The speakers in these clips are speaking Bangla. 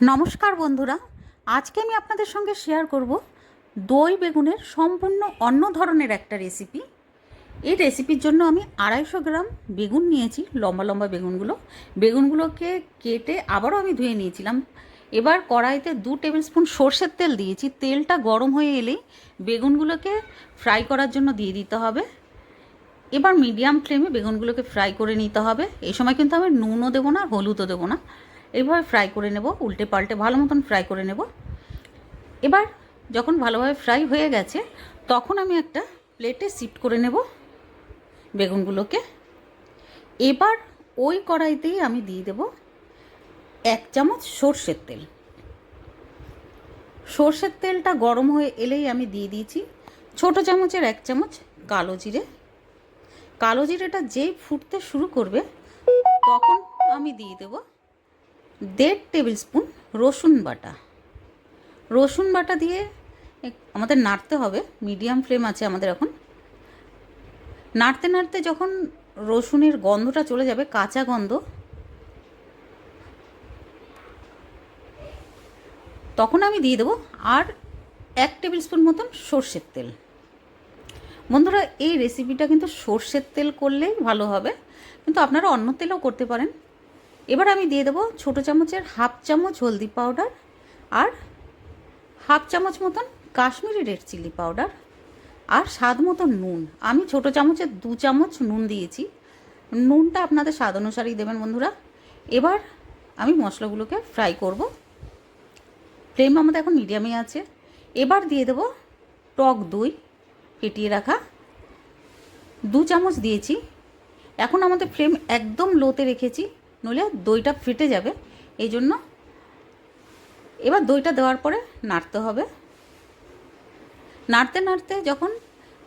নমস্কার বন্ধুরা, আজকে আমি আপনাদের সঙ্গে শেয়ার করব দই বেগুনের সম্পূর্ণ অন্য ধরনের একটা রেসিপি এই রেসিপির জন্য আমি আড়াইশো গ্রাম বেগুন নিয়েছি, লম্বা লম্বা বেগুনগুলো। বেগুনগুলোকে কেটে আবারও আমি ধুয়ে নিয়েছিলাম। এবার কড়াইতে দু টেবিল স্পুন সর্ষের তেল দিয়েছি। তেলটা গরম হয়ে এলেই বেগুনগুলোকে ফ্রাই করার জন্য দিয়ে দিতে হবে। এবার মিডিয়াম ফ্লেমে বেগুনগুলোকে ফ্রাই করে নিতে হবে। এই সময় কিন্তু আমি নুনও দেবো না, হলুদও দেবো না। এইভাবে ফ্রাই করে নেব, উল্টে পাল্টে ভালো মতন ফ্রাই করে নেব। এবার যখন ভালোভাবে ফ্রাই হয়ে গেছে, তখন আমি একটা প্লেটে শিফট করে নেব বেগুনগুলোকে। এবার ওই কড়াইতেই আমি দিয়ে দেব এক চামচ সর্ষের তেল। সর্ষের তেলটা গরম হয়ে এলেই আমি দিয়ে দিয়েছি ছোট চামচের এক চামচ কালো জিরে। কালো জিরেটা যেই ফুটতে শুরু করবে, তখন আমি দিয়ে দেবো দেড় টেবিল স্পুন রসুন বাটা। রসুন বাটা দিয়ে আমাদের নাড়তে হবে, মিডিয়াম ফ্লেম আছে আমাদের এখন। নাড়তে নাড়তে যখন রসুনের গন্ধটা চলে যাবে, কাঁচা গন্ধ, তখন আমি দিয়ে দেবো আর এক টেবিল স্পুন মতন সর্ষের তেল। বন্ধুরা, এই রেসিপিটা কিন্তু সর্ষের তেল করলেই ভালো হবে। কিন্তু আপনারা অন্য তেলও করতে পারেন। এবার আমি দিয়ে দেবো ছোটো চামচের হাফ চামচ হলদি পাউডার আর হাফ চামচ মতন কাশ্মীরি রেড চিলি পাউডার আর স্বাদ মতন নুন। আমি ছোটো চামচের দু চামচ নুন দিয়েছি। নুনটা আপনাদের স্বাদ অনুসারেই দেবেন বন্ধুরা। এবার আমি মশলাগুলোকে ফ্রাই করব। ফ্লেম আমাদের এখন মিডিয়ামে আছে। এবার দিয়ে দেবো টক দই ফেটিয়ে রাখা। দু চামচ দিয়েছি। এখন আমাদের ফ্লেম একদম লোতে রেখেছি। নইলে দইটা ফেটে যাবে। এই জন্য এবার দইটা দেওয়ার পরে নাড়তে হবে। নাড়তে নাড়তে যখন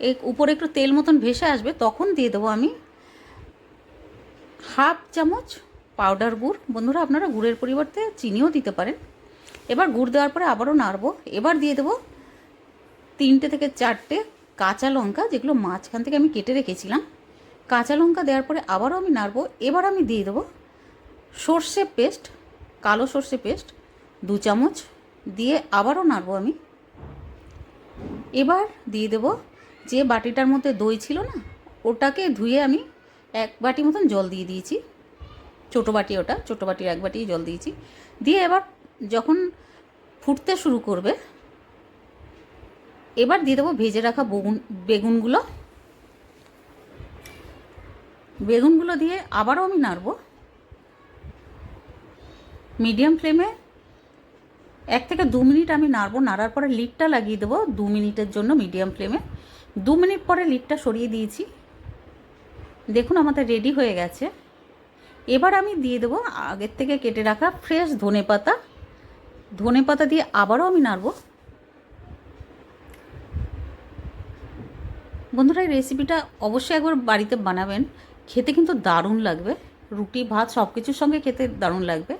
এই উপরে একটু তেল মতন ভেসে আসবে, তখন দিয়ে দেবো আমি হাফ চামচ পাউডার গুড়। বন্ধুরা, আপনারা গুড়ের পরিবর্তে চিনিও দিতে পারেন। এবার গুড় দেওয়ার পরে আবারও নাড়বো। এবার দিয়ে দেবো তিনটে থেকে চারটে কাঁচা লঙ্কা, যেগুলো মাঝখান থেকে আমি কেটে রেখেছিলাম। কাঁচা লঙ্কা দেওয়ার পরে আবারও আমি নাড়বো। এবার আমি দিয়ে দেবো সর্ষে পেস্ট, কালো সর্ষে পেস্ট, দু চামচ, দিয়ে আবারও নাড়বো আমি। এবার দিয়ে দেব যে বাটিটার মধ্যে দই ছিল না, ওটাকে ধুয়ে আমি এক বাটি মতন জল দিয়ে দিয়েছি। ছোটো বাটি ওটা, ছোটো বাটির এক বাটি জল দিয়েছি। দিয়ে এবার যখন ফুটতে শুরু করবে, এবার দিয়ে দেবো ভেজে রাখা বেগুন, বেগুনগুলো। বেগুনগুলো দিয়ে আবারও আমি নাড়বো। মিডিয়াম ফ্লেমে এক থেকে দু মিনিট আমি নাড়বো। নাড়ার পরে লিডটা লাগিয়ে দেবো দু মিনিটের জন্য মিডিয়াম ফ্লেমে। দু মিনিট পরে লিডটা সরিয়ে দিয়েছি। দেখুন আমাদের রেডি হয়ে গেছে। এবার আমি দিয়ে দেবো আগের থেকে কেটে রাখা ফ্রেশ ধনে পাতা। ধনে পাতা দিয়ে আবারও আমি নাড়বো। বন্ধুরা, এই রেসিপিটা অবশ্যই একবার বাড়িতে বানাবেন। খেতে কিন্তু দারুণ লাগবে। রুটি, ভাত সব কিছুর সঙ্গে খেতে দারুণ লাগবে।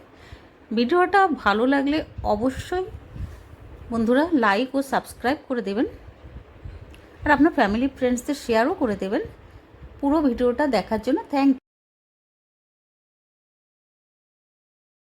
ভিডিওটা ভালো লাগলে অবশ্যই বন্ধুরা লাইক ও সাবস্ক্রাইব করে দেবেন। আর আপনার ফ্যামিলি ফ্রেন্ডসদের শেয়ারও করে দেবেন। পুরো ভিডিওটা দেখার জন্য থ্যাংক